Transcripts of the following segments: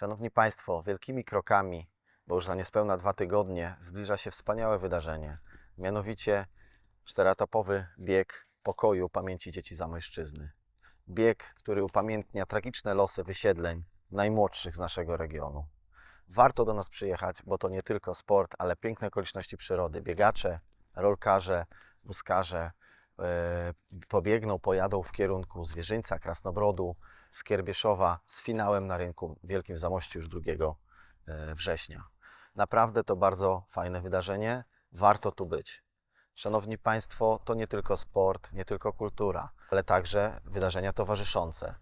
Szanowni Państwo, wielkimi krokami, bo już za niespełna dwa tygodnie zbliża się wspaniałe wydarzenie, mianowicie czteroetapowy bieg pokoju pamięci dzieci Zamojszczyzny. Bieg, który upamiętnia tragiczne losy wysiedleń najmłodszych z naszego regionu. Warto do nas przyjechać, bo to nie tylko sport, ale piękne okoliczności przyrody. Biegacze, rolkarze, wózkarze pobiegną, pojadą w kierunku Zwierzyńca, Krasnobrodu, Skierbieszowa z finałem na rynku w Wielkim Zamościu już 2 e, września. Naprawdę to bardzo fajne wydarzenie, warto tu być. Szanowni Państwo, to nie tylko sport, nie tylko kultura, ale także wydarzenia towarzyszące.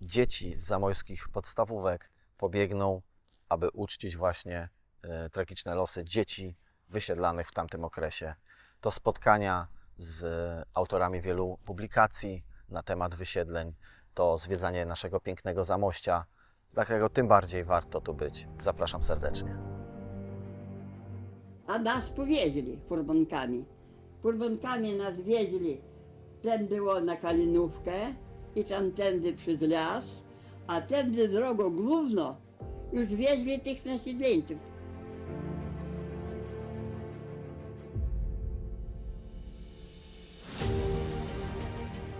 Dzieci z zamojskich podstawówek pobiegną, aby uczcić właśnie e, tragiczne losy dzieci wysiedlanych w tamtym okresie. To spotkania z autorami wielu publikacji na temat wysiedleń, to zwiedzanie naszego pięknego Zamościa. Dlatego tym bardziej warto tu być. Zapraszam serdecznie. A nas powieźli furmankami. Furmankami nas wieźli tędy było na Kalinówkę i tamtędy przez las, a tędy drogą główną już wieźli tych nasiedleńców.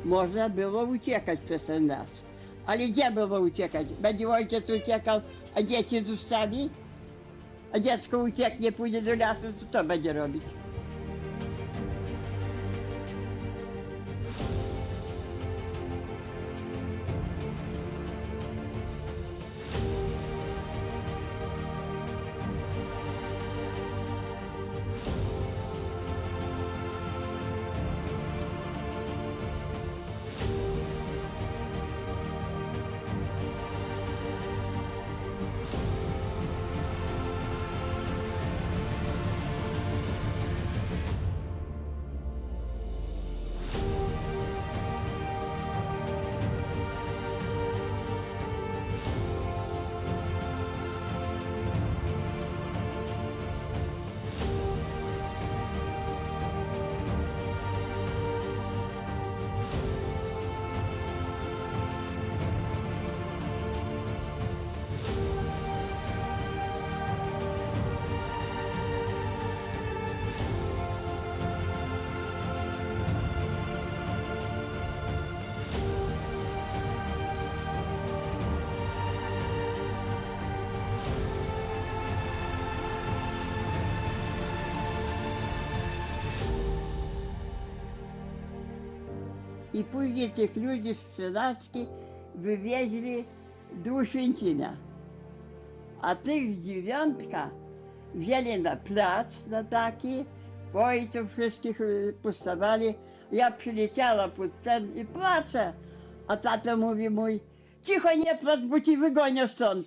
Można było uciekać przez ten las. Ale gdzie było uciekać? Będzie ojciec uciekał, a dzieci zostawi? A dziecko ucieknie, pójdzie do lasu, to co będzie robić? I później tych ludzi z Strzelacki wywieźli do Uświęcina. A tych dziewiątka wzięli na plac na taki, ojców wszystkich y, postawali. Ja przyleciała pod ten i płaczę. A tata mówi mój, cicho nie płacz, bo ci wygonię stąd.